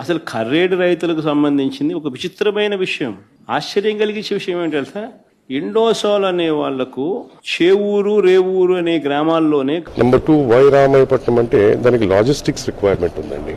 అసలు కర్రేడు రైతులకు సంబంధించింది ఒక విచిత్రమైన విషయం. ఆశ్చర్యం కలిగించే విషయం ఏంటి తెలుసా? ఇండోసోల్ అనే వాళ్ళకు చేవూరు రేవూరు అనే గ్రామాల్లోనే నెంబర్ టూ వై రామాయపట్నం అంటే దానికి లాజిస్టిక్స్ రిక్వైర్మెంట్ ఉందండి.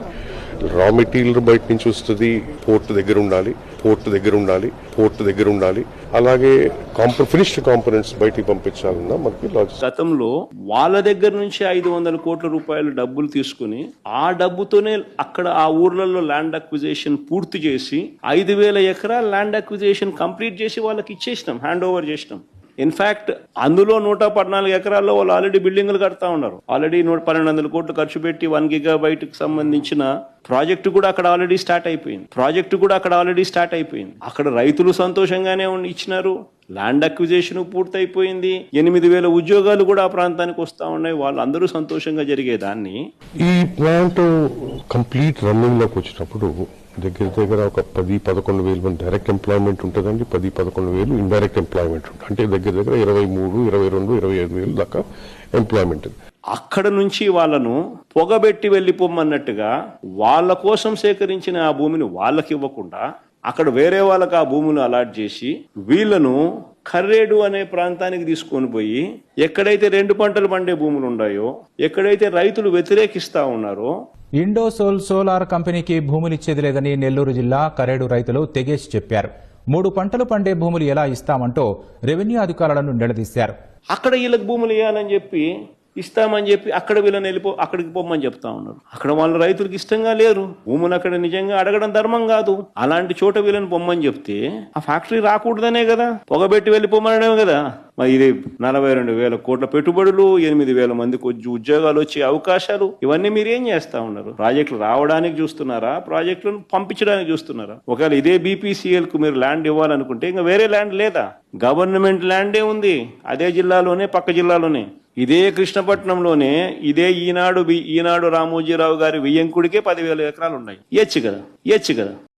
రా మెటీరియల్ బయట నుంచి వస్తుంది పోర్ట్ దగ్గర ఉండాలి పోర్ట్ దగ్గర ఉండాలి పోర్ట్ దగ్గర ఉండాలి. అలాగే కాంప ఫినిష్డ్ కాంపోనెంట్స్ బయటికి పంపించాలన్నా మనకి గతంలో వాళ్ళ దగ్గర నుంచి ఐదు వందల కోట్ల రూపాయలు డబ్బులు తీసుకుని ఆ డబ్బుతోనే అక్కడ ఆ ఊర్లలో ల్యాండ్ అక్విజేషన్ పూర్తి చేసి ఐదు వేల ఎకరాల ల్యాండ్ అక్విజేషన్ కంప్లీట్ చేసి వాళ్ళకి ఇచ్చేసినాం హ్యాండ్ ఓవర్ చేసినాం. ఇన్ఫాక్ట్ అందులో నూట పద్నాలుగు ఎకరాల్లో వాళ్ళు ఆల్రెడీ బిల్డింగ్లు కడతా ఉన్నారు. ఆల్రెడీ నూట పన్నెండు వందల కోట్లు ఖర్చు పెట్టి వన్ గిగా బయటకు సంబంధించిన ప్రాజెక్టు కూడా అక్కడ ఆల్రెడీ స్టార్ట్ అయిపోయింది. ప్రాజెక్టు కూడా అక్కడ ఆల్రెడీ స్టార్ట్ అయిపోయింది. అక్కడ రైతులు సంతోషంగానే ఉండి ఇచ్చినారు. ల్యాండ్ అక్విజిషన్ పూర్తయిపోయింది. ఎనిమిది వేల ఉద్యోగాలు కూడా ఆ ప్రాంతానికి వస్తా ఉన్నాయి. వాళ్ళందరూ సంతోషంగా జరిగేదాన్ని. ఈ ప్లాంట్ కంప్లీట్ రన్నింగ్లోకి వచ్చినప్పుడు దగ్గర దగ్గర ఒక పది పదకొండు వేలు మంది డైరెక్ట్ ఎంప్లాయ్మెంట్ ఉంటుందండి. పది పదకొండు వేలు ఇండైరెక్ట్ ఎంప్లాయ్మెంట్ ఉంటుంది. అంటే దగ్గర దగ్గర ఇరవై మూడు ఇరవై రెండు ఇరవై ఐదు వేలు దాకా ఎంప్లాయ్మెంట్ అక్కడ నుంచి వాళ్ళను పొగబెట్టి వెళ్ళిపోమన్నట్టుగా వాళ్ళ కోసం సేకరించిన ఆ భూమిని వాళ్ళకి ఇవ్వకుండా అక్కడ వేరే వాళ్ళకి ఆ భూములు అలాట్ చేసి వీళ్ళను కర్రేడు అనే ప్రాంతానికి తీసుకొని పోయి ఎక్కడైతే రెండు పంటలు పండే భూములు ఉన్నాయో ఎక్కడైతే రైతులు వ్యతిరేకిస్తా ఉన్నారో ఇండోసోల్ సోలార్ కంపెనీకి భూములిచ్చేది లేదని నెల్లూరు జిల్లా కరేడు రైతులు తెగేసి చెప్పారు. మూడు పంటలు పండే భూములు ఎలా ఇస్తామంటో రెవెన్యూ అధికారులను నిలదీశారు. అక్కడ వీళ్ళకి భూములు ఇవ్వాలని చెప్పి ఇస్తామని చెప్పి అక్కడ వీళ్ళని వెళ్ళిపో అక్కడికి పోమని చెప్తా ఉన్నారు. అక్కడ వాళ్ళ రైతులకు ఇష్టంగా లేరు. భూములు అక్కడ నిజంగా అడగడం ధర్మం కాదు. అలాంటి చోట వీళ్ళని పొమ్మని చెప్తే ఆ ఫ్యాక్టరీ రాకూడదనే కదా. పొగబెట్టి వెళ్ళిపోమనడమే కదా. మరి ఇది నలభై రెండు వేల కోట్ల పెట్టుబడులు ఎనిమిది వేల మందికి ఉద్య- ఉద్యోగాలు వచ్చే అవకాశాలు ఇవన్నీ మీరు ఏం చేస్తా ఉన్నారు? ప్రాజెక్టులు రావడానికి చూస్తున్నారా? ప్రాజెక్టులను పంపించడానికి చూస్తున్నారా? ఒకవేళ ఇదే బీపీసీఎల్కు మీరు ల్యాండ్ ఇవ్వాలనుకుంటే ఇంకా వేరే ల్యాండ్ లేదా? గవర్నమెంట్ ల్యాండే ఉంది. అదే జిల్లాలోనే పక్క జిల్లాలోనే. ఇదే కృష్ణపట్నంలోనే ఇదే ఈనాడు బి- ఈనాడు రామోజీరావు గారి వియ్యంకుడికే పదివేల ఎకరాలు ఉన్నాయి ఇయ్యచ్చు కదా ఇయ్యచ్చు కదా.